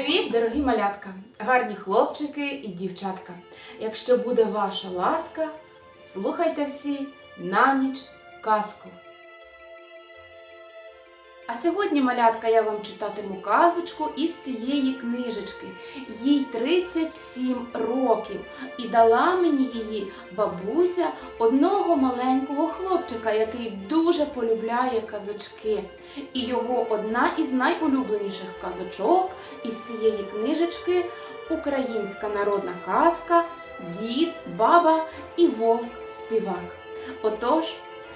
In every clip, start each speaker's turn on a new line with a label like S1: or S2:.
S1: Привіт, дорогі малятка, гарні хлопчики і дівчатка. Якщо буде ваша ласка, слухайте всі на ніч казку. А сьогодні, малятка, я вам читатиму казочку із цієї книжечки. Їй 37 років, і дала мені її бабуся одного маленького хлопчика, який дуже полюбляє казочки. І його одна із найулюбленіших казочок із цієї книжечки Українська народна казка Дід, баба і вовк співак. Отож,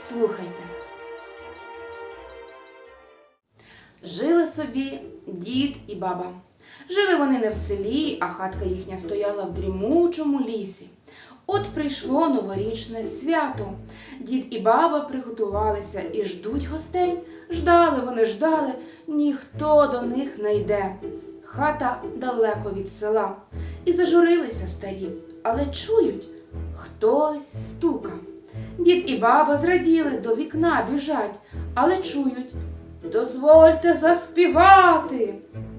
S1: слухайте. Жили собі дід і баба. Жили вони не в селі, а хатка їхня стояла в дрімучому лісі. От прийшло новорічне свято. Дід і баба приготувалися і ждуть гостей. Ждали вони, ждали, ніхто до них не йде. Хата далеко від села. І зажурилися старі, але чують, хтось стука. Дід і баба зраділи, до вікна біжать, але чують. Дозвольте заспівати.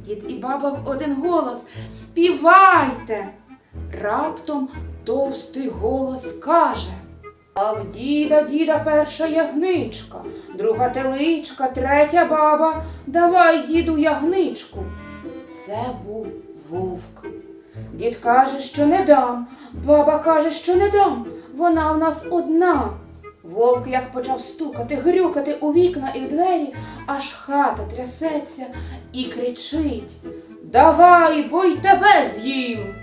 S1: Дід і баба в один голос співайте. Раптом товстий голос каже. А в діда, діда перша ягничка, друга теличка, третя баба. Давай, діду, ягничку. Це був вовк. Дід каже, що не дам, баба каже, що не дам. Вона в нас одна. Вовк як почав стукати, грюкати у вікна і в двері, аж хата трясеться і кричить Давай, бо й тебе з'їм.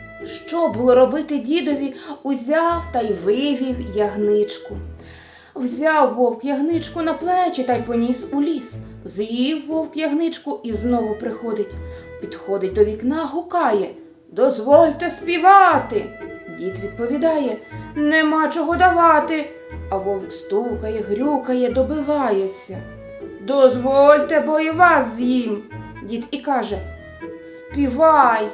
S1: Що було робити дідові, узяв та й вивів ягничку. Взяв вовк ягничку на плечі та й поніс у ліс. З'їв вовк ягничку і знову приходить. Підходить до вікна, гукає Дозвольте співати. Дід відповідає Нема чого давати. А вовк стукає, грюкає, добивається. Дозвольте, бо і вас з'їм. Дід і каже Співай.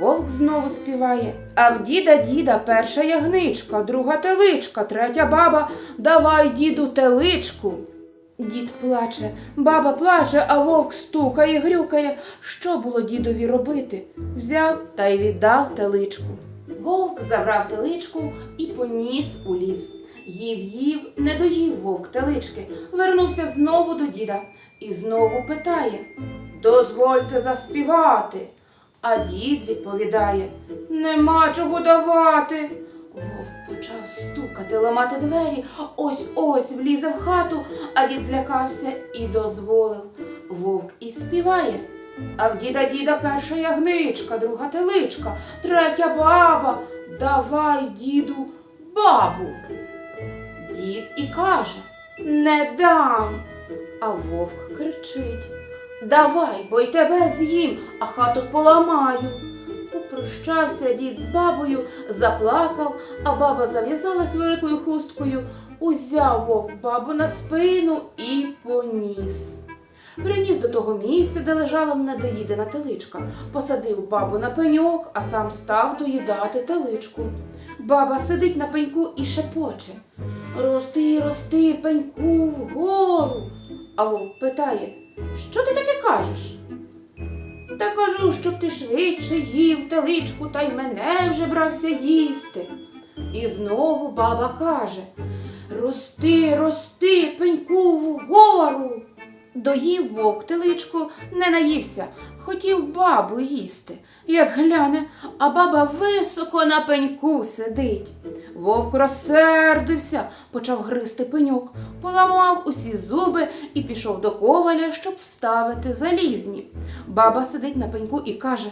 S1: Вовк знову співає. А в діда діда перша ягничка, друга теличка, третя баба. Давай, діду, теличку. Дід плаче, баба плаче, а вовк стукає, грюкає. Що було дідові робити? Взяв та й віддав теличку. Вовк забрав теличку і поніс у ліс. Їв їв, не доїв вовк телички, вернувся знову до діда і знову питає Дозвольте заспівати. А дід відповідає Нема чого давати. Вовк почав стукати, ламати двері, ось ось влізе в хату, а дід злякався і дозволив. Вовк і співає. А в діда діда перша ягничка, друга теличка, третя баба. Давай, діду, бабу. Дід і каже Не дам. А вовк кричить Давай, бо й тебе з'їм, а хату поламаю. Попрощався дід з бабою, заплакав, а баба зав'язалась великою хусткою, узяв вовк бабу на спину і поніс. Приніс до того місця, де лежала недоїдена теличка, посадив бабу на пеньок, а сам став доїдати теличку. Баба сидить на пеньку і шепоче. Рости, рости, пеньку вгору. А вовк питає, що ти таке кажеш? Та кажу, щоб ти швидше їв теличку, та й мене вже брався їсти. І знову баба каже Рости, рости, пеньку вгору. Доїв вовк теличку, не наївся, хотів бабу їсти. Як гляне, а баба високо на пеньку сидить. Вовк розсердився, почав гризти пеньок, поламав усі зуби і пішов до коваля, щоб вставити залізні. Баба сидить на пеньку і каже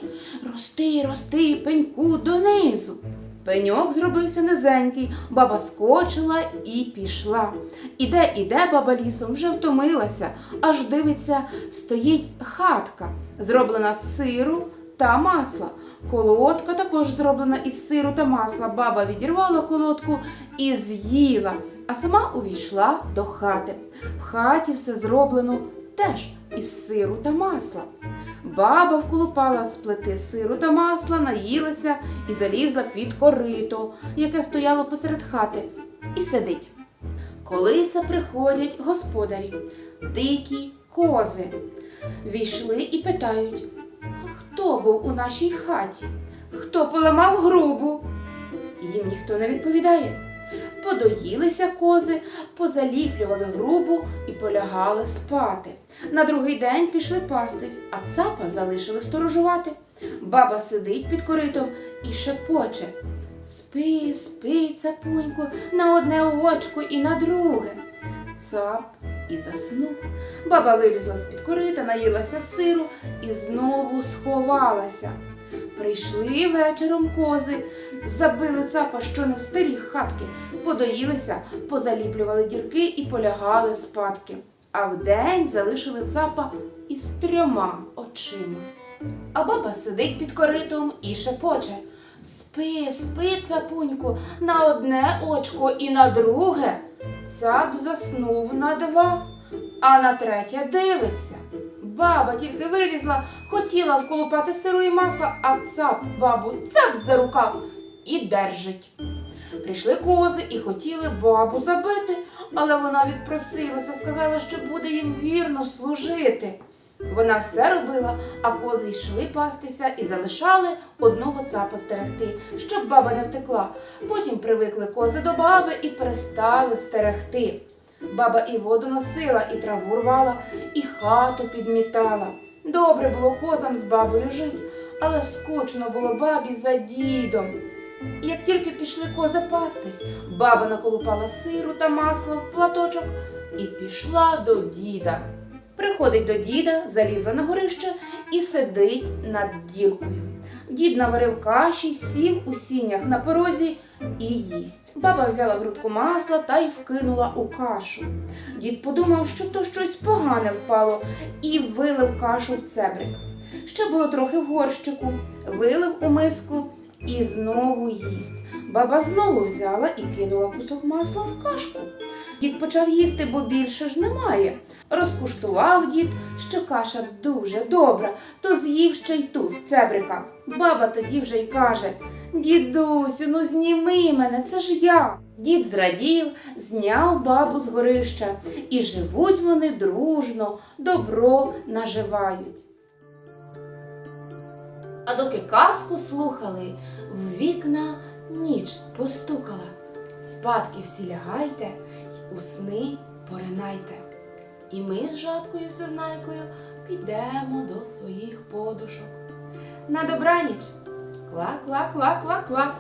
S1: Рости, рости, пеньку донизу. Пеньок зробився низенький, баба скочила і пішла. Іде, іде баба лісом, вже втомилася, аж дивиться, стоїть хатка, зроблена з сиру та масла. Колодка також зроблена із сиру та масла. Баба відірвала колодку і з'їла, а сама увійшла до хати. В хаті все зроблено теж із сиру та масла. Баба вколупала з плити сиру та масла, наїлася і залізла під корито, яке стояло посеред хати, і сидить. Коли це приходять господарі, дикі кози, війшли і питають, хто був у нашій хаті? Хто поламав грубу? Їм ніхто не відповідає. Подоїлися кози, позаліплювали грубу і полягали спати. На другий день пішли пастись, а цапа залишили сторожувати. Баба сидить під коритом і шепоче. Спи, спи, цапунько, на одне очко і на друге. Цап і заснув. Баба вилізла з-під корита, наїлася сиру і знову сховалася. Прийшли вечором кози, забили цапа, що не в старі хатки, подоїлися, позаліплювали дірки і полягали спадки. А вдень залишили цапа із трьома очима. А баба сидить під коритом і шепоче. Спи, спи, цапуньку, на одне очко і на друге. Цап заснув на два, а на третє дивиться. Баба тільки вилізла, хотіла вколупати сиру і масла, а цап бабу цап за рукав і держить. Прийшли кози і хотіли бабу забити, але вона відпросилася, сказала, що буде їм вірно служити. Вона все робила, а кози йшли пастися і залишали одного цапа стерегти, щоб баба не втекла. Потім привикли кози до баби і перестали стерегти. Баба і воду носила, і траву рвала, і хату підмітала. Добре було козам з бабою жить, але скучно було бабі за дідом. Як тільки пішли кози пастись, баба наколупала сиру та масло в платочок і пішла до діда. Приходить до діда, залізла на горище і сидить над діркою. Дід наварив каші, сів у сінях на порозі і їсть. Баба взяла грудку масла та й вкинула у кашу. Дід подумав, що то щось погане впало, і вилив кашу в цебрик. Ще було трохи в горщику, вилив у миску і знову їсть. Баба знову взяла і кинула кусок масла в кашку. Дід почав їсти, бо більше ж немає. Розкуштував дід, що каша дуже добра, то з'їв ще й ту з цебрика. Баба тоді вже й каже: Дідусю, ну зніми мене, це ж я. Дід зрадів, зняв бабу з горища, і живуть вони дружно, добро наживають. А доки казку слухали, в вікна ніч постукала. Спадки всі лягайте, й у сни поринайте. І ми з жабкою всезнайкою підемо до своїх подушок. На добраніч! Ква-ква-ква-ква-ква!